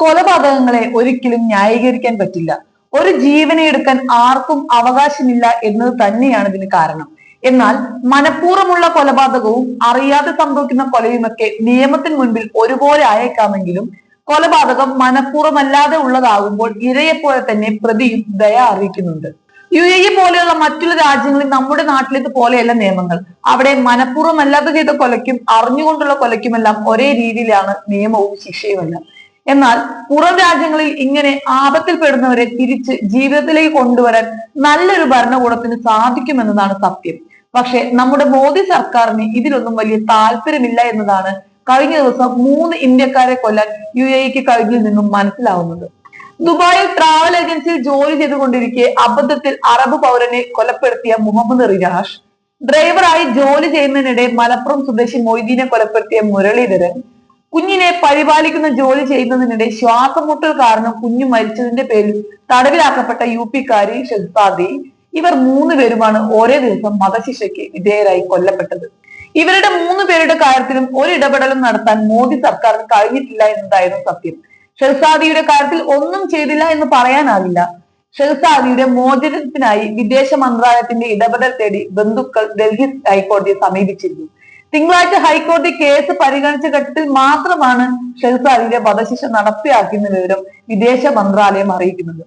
കൊലപാതകങ്ങളെ ഒരിക്കലും ന്യായീകരിക്കാൻ പറ്റില്ല. ഒരു ജീവനെ എടുക്കാൻ ആർക്കും അവകാശമില്ല എന്നത് തന്നെയാണ് ഇതിന് കാരണം. എന്നാൽ മനഃപൂർവമുള്ള കൊലപാതകവും അറിയാതെ സംഭവിക്കുന്ന കൊലയുമൊക്കെ നിയമത്തിന് മുൻപിൽ ഒരുപോലെ ആയേക്കാമെങ്കിലും കൊലപാതകം മനഃപൂർവമല്ലാതെ ഉള്ളതാകുമ്പോൾ ഇരയെപ്പോലെ തന്നെ പ്രതിയും ദയ അറിയിക്കുന്നുണ്ട്. യു എ ഇ പോലെയുള്ള മറ്റുള്ള രാജ്യങ്ങളിൽ നമ്മുടെ നാട്ടിലേക്ക് പോലെയല്ല നിയമങ്ങൾ. അവിടെ മനഃപൂർവമല്ലാതെ ചെയ്ത കൊലയ്ക്കും അറിഞ്ഞുകൊണ്ടുള്ള കൊലയ്ക്കുമെല്ലാം ഒരേ രീതിയിലാണ് നിയമവും ശിക്ഷയുമെല്ലാം. എന്നാൽ പുറം രാജ്യങ്ങളിൽ ഇങ്ങനെ ആപത്തിൽപ്പെടുന്നവരെ തിരിച്ച് ജീവിതത്തിലേക്ക് കൊണ്ടുവരാൻ നല്ലൊരു ഭരണകൂടത്തിന് സാധിക്കുമെന്നതാണ് സത്യം. പക്ഷെ നമ്മുടെ മോദി സർക്കാരിന് ഇതിലൊന്നും വലിയ താല്പര്യമില്ല എന്നതാണ് കഴിഞ്ഞ ദിവസം മൂന്ന് ഇന്ത്യക്കാരെ കൊല്ലാൻ യു എക്ക് കഴിഞ്ഞിൽ നിന്നും മനസ്സിലാവുന്നത്. ദുബായിൽ ട്രാവൽ ഏജൻസിയിൽ ജോലി ചെയ്തുകൊണ്ടിരിക്കെ അബദ്ധത്തിൽ അറബ് പൗരനെ കൊലപ്പെടുത്തിയ മുഹമ്മദ് റിയാഷ്. ഡ്രൈവറായി ജോലി ചെയ്യുന്നതിനിടെ മലപ്പുറം സ്വദേശി മൊയ്തീനെ കൊലപ്പെടുത്തിയ മുരളീധരൻ. കുഞ്ഞിനെ പരിപാലിക്കുന്ന ജോലി ചെയ്യുന്നതിനിടെ ശ്വാസമുട്ടൽ കാരണം കുഞ്ഞു മരിച്ചതിന്റെ പേരിൽ തടവിലാക്കപ്പെട്ട യു പിക്കാരി ഷെൽസാദി ഇവർ മൂന്ന് പേരുമാണ് ഒരേ ദിവസം വധശിക്ഷയ്ക്ക് വിധേയരായി കൊല്ലപ്പെട്ടത്. ഇവരുടെ മൂന്ന് പേരുടെ കാര്യത്തിലും ഒരു ഇടപെടലും നടത്താൻ മോദി സർക്കാരിന് കഴിഞ്ഞിട്ടില്ല എന്നതായിരുന്നു സത്യം. ഷെൽസാദിയുടെ കാര്യത്തിൽ ഒന്നും ചെയ്തില്ല എന്ന് പറയാനാവില്ല. ഷെൽസാദിയുടെ മോചനത്തിനായി വിദേശ മന്ത്രാലയത്തിന്റെ ഇടപെടൽ തേടി ബന്ധുക്കൾ ഡൽഹി ഹൈക്കോടതിയെ സമീപിച്ചിരുന്നു. തിങ്കളാഴ്ച ഹൈക്കോടതി കേസ് പരിഗണിച്ച ഘട്ടത്തിൽ മാത്രമാണ് ഷെൽസാലിന്റെ വധശിക്ഷ നടപ്പിലാക്കിയെന്ന വിവരം വിദേശ മന്ത്രാലയം അറിയിക്കുന്നത്.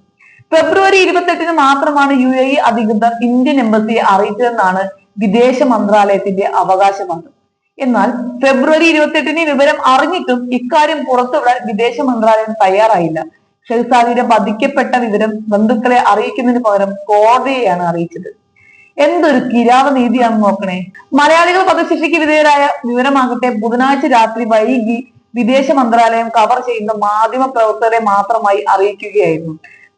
ഫെബ്രുവരി ഇരുപത്തെട്ടിന് മാത്രമാണ് യു എ ഇ അധികൃതർ ഇന്ത്യൻ എംബസിയെ അറിയിച്ചതെന്നാണ് വിദേശ മന്ത്രാലയത്തിന്റെ അവകാശവാദം. എന്നാൽ ഫെബ്രുവരി ഇരുപത്തെട്ടിന് വിവരം അറിഞ്ഞിട്ടും ഇക്കാര്യം പുറത്തുവിടാൻ വിദേശ മന്ത്രാലയം തയ്യാറായില്ല. ഷെഹസാദിയുടെ വധിക്കപ്പെട്ട വിവരം ബന്ധുക്കളെ അറിയിക്കുന്നതിന് പകരം കോടതിയെയാണ് അറിയിച്ചത്. എന്തൊരു കിരാത നീതിയാണ് നോക്കണേ. മലയാളികൾ വധശിക്ഷയ്ക്ക് വിധേയരായ വിവരമാകട്ടെ ബുധനാഴ്ച രാത്രി വൈകി വിദേശ മന്ത്രാലയം കവർ ചെയ്യുന്ന മാധ്യമ പ്രവർത്തകരെ മാത്രമായി അറിയിക്കുകയായിരുന്നു.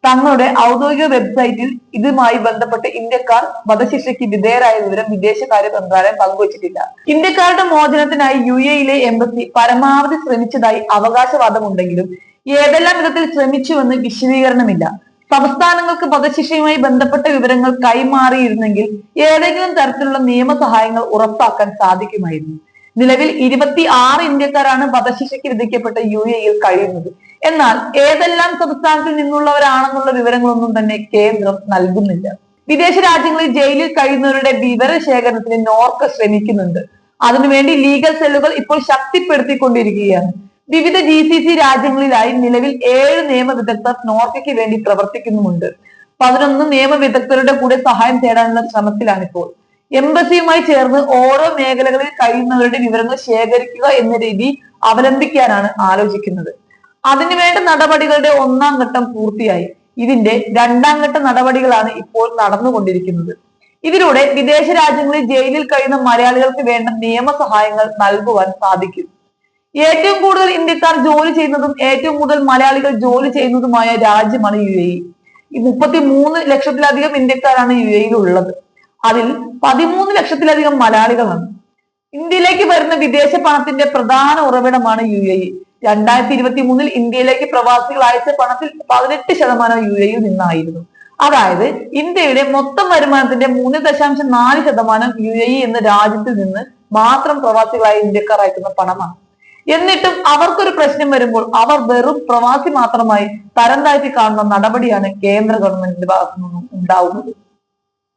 തങ്ങളുടെ ഔദ്യോഗിക വെബ്സൈറ്റിൽ ഇതുമായി ബന്ധപ്പെട്ട് ഇന്ത്യക്കാർ വധശിക്ഷയ്ക്ക് വിധേയരായ വിവരം വിദേശകാര്യ മന്ത്രാലയം പങ്കുവച്ചിട്ടില്ല. ഇന്ത്യക്കാരുടെ മോചനത്തിനായി യു എയിലെ എംബസി പരമാവധി ശ്രമിച്ചതായി അവകാശവാദമുണ്ടെങ്കിലും ഏതെല്ലാം വിധത്തിൽ ശ്രമിച്ചുവെന്ന് വിശദീകരണമില്ല. സംസ്ഥാനങ്ങൾക്ക് വധശിക്ഷയുമായി ബന്ധപ്പെട്ട വിവരങ്ങൾ കൈമാറിയിരുന്നെങ്കിൽ ഏതെങ്കിലും തരത്തിലുള്ള നിയമ സഹായങ്ങൾ ഉറപ്പാക്കാൻ സാധിക്കുമായിരുന്നു. നിലവിൽ ഇരുപത്തി ആറ് ഇന്ത്യക്കാരാണ് വധശിക്ഷയ്ക്ക് വിധിക്കപ്പെട്ട യു എയിൽ കഴിയുന്നത്. എന്നാൽ ഏതെല്ലാം സംസ്ഥാനത്തിൽ നിന്നുള്ളവരാണെന്നുള്ള വിവരങ്ങളൊന്നും തന്നെ കേന്ദ്രം നൽകുന്നില്ല. വിദേശ രാജ്യങ്ങളിൽ ജയിലിൽ കഴിയുന്നവരുടെ വിവര ശേഖരണത്തിന് നോർക്ക ശ്രമിക്കുന്നുണ്ട്. അതിനുവേണ്ടി ലീഗൽ സെല്ലുകൾ ഇപ്പോൾ ശക്തിപ്പെടുത്തിക്കൊണ്ടിരിക്കുകയാണ്. വിവിധ ജി സി സി രാജ്യങ്ങളിലായി നിലവിൽ ഏഴ് നിയമ വിദഗ്ധർ നോർക്കയ്ക്ക് വേണ്ടി പ്രവർത്തിക്കുന്നുമുണ്ട്. പതിനൊന്ന് നിയമ വിദഗ്ധരുടെ കൂടെ സഹായം തേടാനുള്ള ശ്രമത്തിലാണിപ്പോൾ. എംബസിയുമായി ചേർന്ന് ഓരോ മേഖലകളിൽ കഴിയുന്നവരുടെ വിവരങ്ങൾ ശേഖരിക്കുക എന്ന രീതി അവലംബിക്കാനാണ് ആലോചിക്കുന്നത്. അതിനുവേണ്ട നടപടികളുടെ ഒന്നാം ഘട്ടം പൂർത്തിയായി. ഇതിന്റെ രണ്ടാം ഘട്ട നടപടികളാണ് ഇപ്പോൾ നടന്നുകൊണ്ടിരിക്കുന്നത്. ഇതിലൂടെ വിദേശ രാജ്യങ്ങളിൽ ജയിലിൽ കഴിയുന്ന മലയാളികൾക്ക് വേണ്ട നിയമ സഹായങ്ങൾ നൽകുവാൻ സാധിക്കും. ഏറ്റവും കൂടുതൽ ഇന്ത്യക്കാർ ജോലി ചെയ്യുന്നതും ഏറ്റവും കൂടുതൽ മലയാളികൾ ജോലി ചെയ്യുന്നതുമായ രാജ്യമാണ് യു എ ഈ മുപ്പത്തി മൂന്ന് ലക്ഷത്തിലധികം ഇന്ത്യക്കാരാണ് യു എയിൽ ഉള്ളത്. അതിൽ പതിമൂന്ന് ലക്ഷത്തിലധികം മലയാളികളാണ്. ഇന്ത്യയിലേക്ക് വരുന്ന വിദേശ പണത്തിന്റെ പ്രധാന ഉറവിടമാണ് യു എ ഇ. രണ്ടായിരത്തി ഇരുപത്തി മൂന്നിൽ ഇന്ത്യയിലേക്ക് പ്രവാസികൾ അയച്ച പണത്തിൽ പതിനെട്ട് ശതമാനം യു എയിൽ നിന്നായിരുന്നു. അതായത് ഇന്ത്യയുടെ മൊത്തം വരുമാനത്തിന്റെ മൂന്ന് ദശാംശം നാല് ശതമാനം യു എ ഇ എന്ന രാജ്യത്തിൽ നിന്ന് മാത്രം പ്രവാസികളായ ഇന്ത്യക്കാർ അയക്കുന്ന പണമാണ്. എന്നിട്ടും അവർക്കൊരു പ്രശ്നം വരുമ്പോൾ അവർ വെറും പ്രവാസി മാത്രമായി തരം താഴ്ത്തി കാണുന്ന നടപടിയാണ് കേന്ദ്ര ഗവൺമെന്റിന്റെ ഭാഗത്തു നിന്നും ഉണ്ടാവുന്നത്.